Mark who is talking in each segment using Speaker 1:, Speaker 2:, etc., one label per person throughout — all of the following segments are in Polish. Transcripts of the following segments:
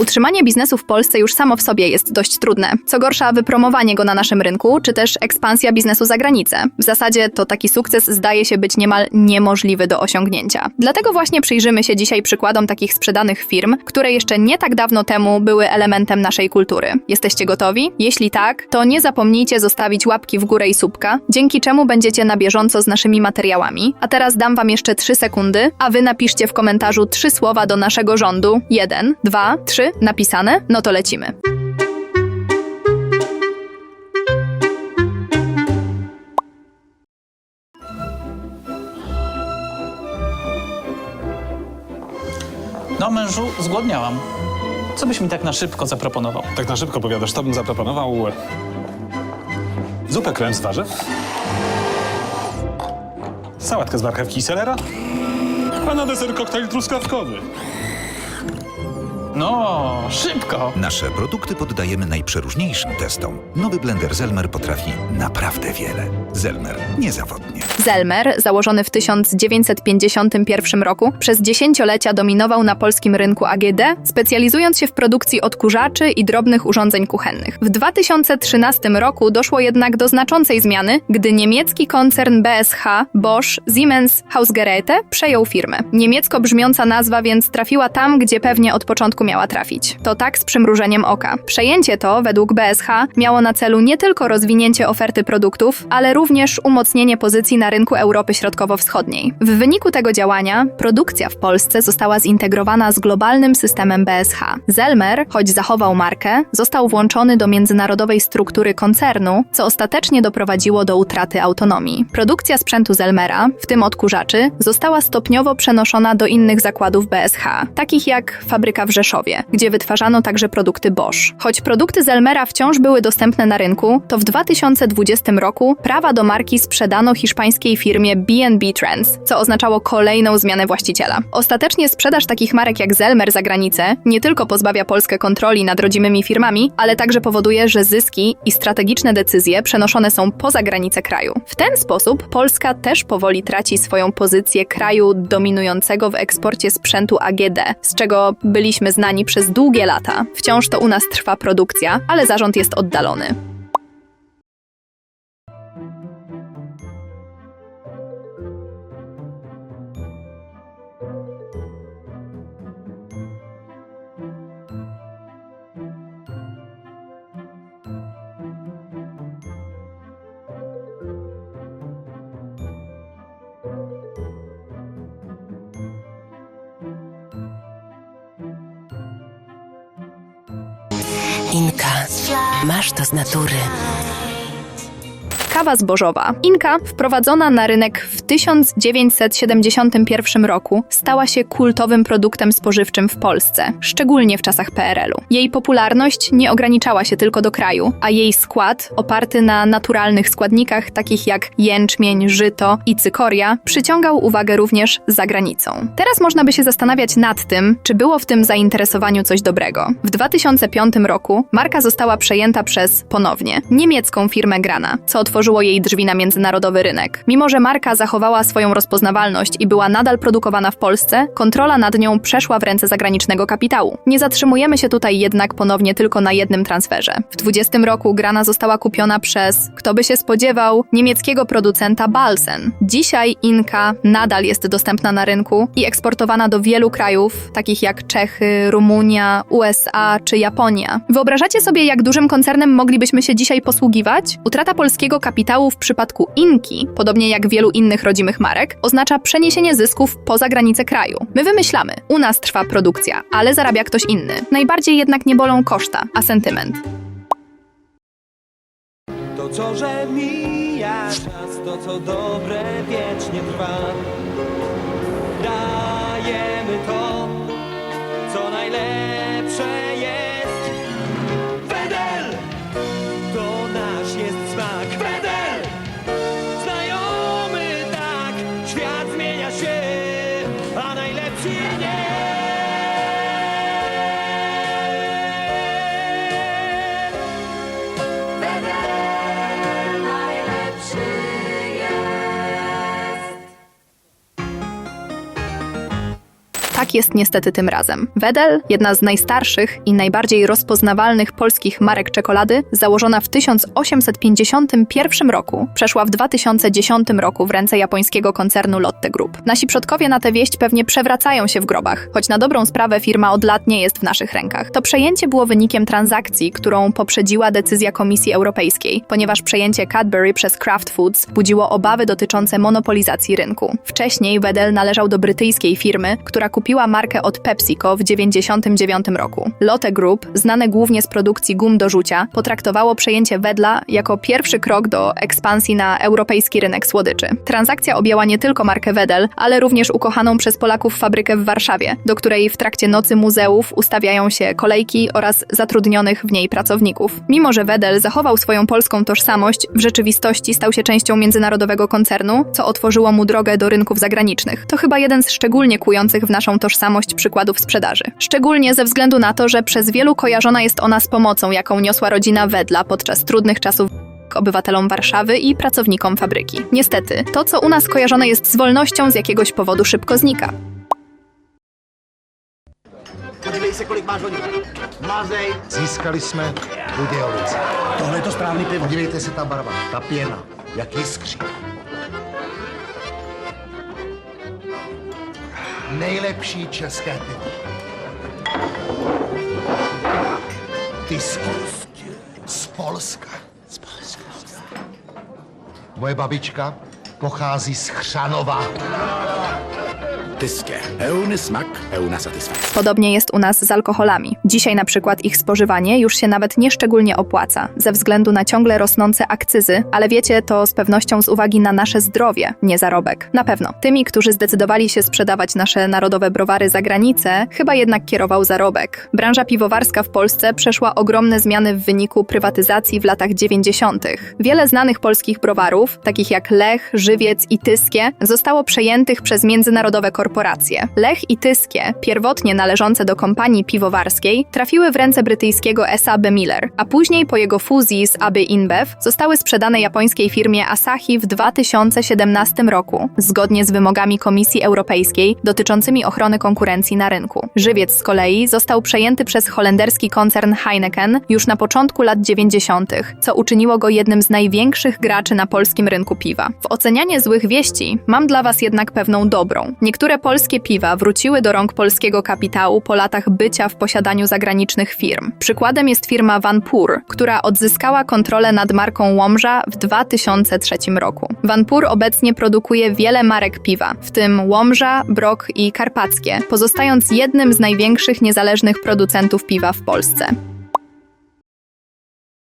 Speaker 1: Utrzymanie biznesu w Polsce już samo w sobie jest dość trudne. Co gorsza, wypromowanie go na naszym rynku, czy też ekspansja biznesu za granicę. W zasadzie to taki sukces zdaje się być niemal niemożliwy do osiągnięcia. Dlatego właśnie przyjrzymy się dzisiaj przykładom takich sprzedanych firm, które jeszcze nie tak dawno temu były elementem naszej kultury. Jesteście gotowi? Jeśli tak, to nie zapomnijcie zostawić łapki w górę i subka, dzięki czemu będziecie na bieżąco z naszymi materiałami. A teraz dam wam jeszcze 3 sekundy, a wy napiszcie w komentarzu trzy słowa do naszego rządu. 1, 2, 3 Napisane? No to lecimy.
Speaker 2: No mężu, zgłodniałam. Co byś mi tak na szybko zaproponował?
Speaker 3: Tak na szybko powiadasz, to bym zaproponował zupę krem z warzyw, sałatkę z marchewki i selera, a na deser koktajl truskawkowy.
Speaker 2: No, szybko!
Speaker 4: Nasze produkty poddajemy najprzeróżniejszym testom. Nowy blender Zelmer potrafi naprawdę wiele. Zelmer, niezawodnie.
Speaker 1: Zelmer, założony w 1951 roku, przez dziesięciolecia dominował na polskim rynku AGD, specjalizując się w produkcji odkurzaczy i drobnych urządzeń kuchennych. W 2013 roku doszło jednak do znaczącej zmiany, gdy niemiecki koncern BSH, Bosch, Siemens, Hausgeräte przejął firmę. Niemiecko brzmiąca nazwa więc trafiła tam, gdzie pewnie od początku miała trafić. To tak z przymrużeniem oka. Przejęcie to, według BSH, miało na celu nie tylko rozwinięcie oferty produktów, ale również umocnienie pozycji na rynku Europy Środkowo-Wschodniej. W wyniku tego działania produkcja w Polsce została zintegrowana z globalnym systemem BSH. Zelmer, choć zachował markę, został włączony do międzynarodowej struktury koncernu, co ostatecznie doprowadziło do utraty autonomii. Produkcja sprzętu Zelmera, w tym odkurzaczy, została stopniowo przenoszona do innych zakładów BSH, takich jak fabryka w Rzeszowie, gdzie wytwarzano także produkty Bosch. Choć produkty Zelmera wciąż były dostępne na rynku, to w 2020 roku prawa do marki sprzedano hiszpańskiej firmie B&B Trends, co oznaczało kolejną zmianę właściciela. Ostatecznie sprzedaż takich marek jak Zelmer za granicę nie tylko pozbawia Polskę kontroli nad rodzimymi firmami, ale także powoduje, że zyski i strategiczne decyzje przenoszone są poza granice kraju. W ten sposób Polska też powoli traci swoją pozycję kraju dominującego w eksporcie sprzętu AGD, z czego byliśmy znani przez długie lata. Wciąż to u nas trwa produkcja, ale zarząd jest oddalony.
Speaker 5: Inka, masz to z natury.
Speaker 1: Kawa zbożowa. Inka, wprowadzona na rynek w 1971 roku, stała się kultowym produktem spożywczym w Polsce, szczególnie w czasach PRL-u. Jej popularność nie ograniczała się tylko do kraju, a jej skład, oparty na naturalnych składnikach takich jak jęczmień, żyto i cykoria, przyciągał uwagę również za granicą. Teraz można by się zastanawiać nad tym, czy było w tym zainteresowaniu coś dobrego. W 2005 roku marka została przejęta przez, ponownie, niemiecką firmę Grana, co otworzyło jej drzwi na międzynarodowy rynek. Mimo, że marka zachowała swoją rozpoznawalność i była nadal produkowana w Polsce, kontrola nad nią przeszła w ręce zagranicznego kapitału. Nie zatrzymujemy się tutaj jednak ponownie tylko na jednym transferze. W 20 roku Grana została kupiona przez, kto by się spodziewał, niemieckiego producenta Balsen. Dzisiaj Inka nadal jest dostępna na rynku i eksportowana do wielu krajów, takich jak Czechy, Rumunia, USA czy Japonia. Wyobrażacie sobie, jak dużym koncernem moglibyśmy się dzisiaj posługiwać? Utrata polskiego kapitału w przypadku Inki, podobnie jak wielu innych rodzimych marek, oznacza przeniesienie zysków poza granice kraju. My wymyślamy, u nas trwa produkcja, ale zarabia ktoś inny. Najbardziej jednak nie bolą koszta, a sentyment.
Speaker 6: To co, że mija czas, to co dobre wiecznie trwa.
Speaker 1: Tak jest niestety tym razem. Wedel, jedna z najstarszych i najbardziej rozpoznawalnych polskich marek czekolady, założona w 1851 roku, przeszła w 2010 roku w ręce japońskiego koncernu Lotte Group. Nasi przodkowie na tę wieść pewnie przewracają się w grobach, choć na dobrą sprawę firma od lat nie jest w naszych rękach. To przejęcie było wynikiem transakcji, którą poprzedziła decyzja Komisji Europejskiej, ponieważ przejęcie Cadbury przez Kraft Foods budziło obawy dotyczące monopolizacji rynku. Wcześniej Wedel należał do brytyjskiej firmy, która kupiła markę od PepsiCo w 1999 roku. Lotte Group, znane głównie z produkcji gum do rzucia, potraktowało przejęcie Wedla jako pierwszy krok do ekspansji na europejski rynek słodyczy. Transakcja objęła nie tylko markę Wedel, ale również ukochaną przez Polaków fabrykę w Warszawie, do której w trakcie nocy muzeów ustawiają się kolejki oraz zatrudnionych w niej pracowników. Mimo, że Wedel zachował swoją polską tożsamość, w rzeczywistości stał się częścią międzynarodowego koncernu, co otworzyło mu drogę do rynków zagranicznych. To chyba jeden z szczególnie kujących w naszą tożsamość przykładów sprzedaży. Szczególnie ze względu na to, że przez wielu kojarzona jest ona z pomocą, jaką niosła rodzina Wedla podczas trudnych czasów obywatelom Warszawy i pracownikom fabryki. Niestety, to co u nas kojarzone jest z wolnością z jakiegoś powodu szybko znika.
Speaker 7: Podívej se, kolik máš hodin. Mazej.
Speaker 8: Získali jsme Budějovice.
Speaker 7: Tohle je to správný pivo.
Speaker 8: Podívejte se ta barva, ta pěna, jak jiskří. Nejlepší české pivo. Tysky. Z Polska. Z Polska. Moje babička pochází z Chřanova.
Speaker 7: Tyské. Pełny smak, pełna satysfakcja.
Speaker 1: Podobnie jest u nas z alkoholami. Dzisiaj na przykład ich spożywanie już się nawet nieszczególnie opłaca, ze względu na ciągle rosnące akcyzy, ale wiecie, to z pewnością z uwagi na nasze zdrowie, nie zarobek. Na pewno. Tymi, którzy zdecydowali się sprzedawać nasze narodowe browary za granicę, chyba jednak kierował zarobek. Branża piwowarska w Polsce przeszła ogromne zmiany w wyniku prywatyzacji w latach 90. Wiele znanych polskich browarów, takich jak Lech, Żywiec i Tyskie, zostało przejętych przez międzynarodowe korporacje. Lech i Tyskie, pierwotnie należące do kompanii piwowarskiej, trafiły w ręce brytyjskiego S.A.B. Miller, a później po jego fuzji z AB InBev zostały sprzedane japońskiej firmie Asahi w 2017 roku, zgodnie z wymogami Komisji Europejskiej dotyczącymi ochrony konkurencji na rynku. Żywiec z kolei został przejęty przez holenderski koncern Heineken już na początku lat 90., co uczyniło go jednym z największych graczy na polskim rynku piwa. W ocenianie złych wieści mam dla Was jednak pewną dobrą. Niektóre polskie piwa wróciły do rąk polskiego kapitału po latach bycia w posiadaniu zagranicznych firm. Przykładem jest firma Van Pur, która odzyskała kontrolę nad marką Łomża w 2003 roku. Van Pur obecnie produkuje wiele marek piwa, w tym Łomża, Brok i Karpackie, pozostając jednym z największych niezależnych producentów piwa w Polsce.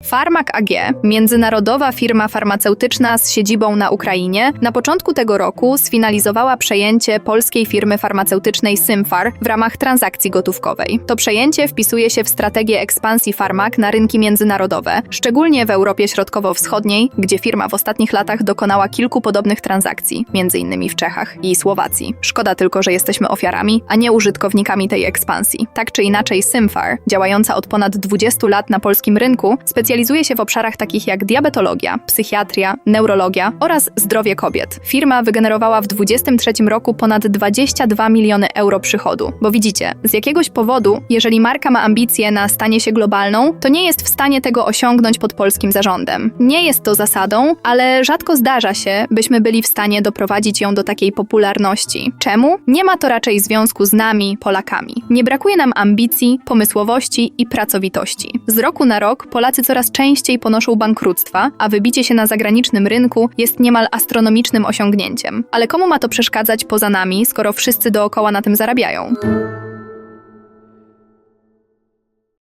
Speaker 1: Farmak AG, międzynarodowa firma farmaceutyczna z siedzibą na Ukrainie, na początku tego roku sfinalizowała przejęcie polskiej firmy farmaceutycznej Symfar w ramach transakcji gotówkowej. To przejęcie wpisuje się w strategię ekspansji farmak na rynki międzynarodowe, szczególnie w Europie Środkowo-Wschodniej, gdzie firma w ostatnich latach dokonała kilku podobnych transakcji, m.in. w Czechach i Słowacji. Szkoda tylko, że jesteśmy ofiarami, a nie użytkownikami tej ekspansji. Tak czy inaczej, Symfar, działająca od ponad 20 lat na polskim rynku, specjalizuje się w obszarach takich jak diabetologia, psychiatria, neurologia oraz zdrowie kobiet. Firma wygenerowała w 2023 roku ponad 22 miliony euro przychodu. Bo widzicie, z jakiegoś powodu, jeżeli marka ma ambicje na stanie się globalną, to nie jest w stanie tego osiągnąć pod polskim zarządem. Nie jest to zasadą, ale rzadko zdarza się, byśmy byli w stanie doprowadzić ją do takiej popularności. Czemu? Nie ma to raczej związku z nami, Polakami. Nie brakuje nam ambicji, pomysłowości i pracowitości. Z roku na rok Polacy coraz częściej ponoszą bankructwa, a wybicie się na zagranicznym rynku jest niemal astronomicznym osiągnięciem. Ale komu ma to przeszkadzać poza nami, skoro wszyscy dookoła na tym zarabiają?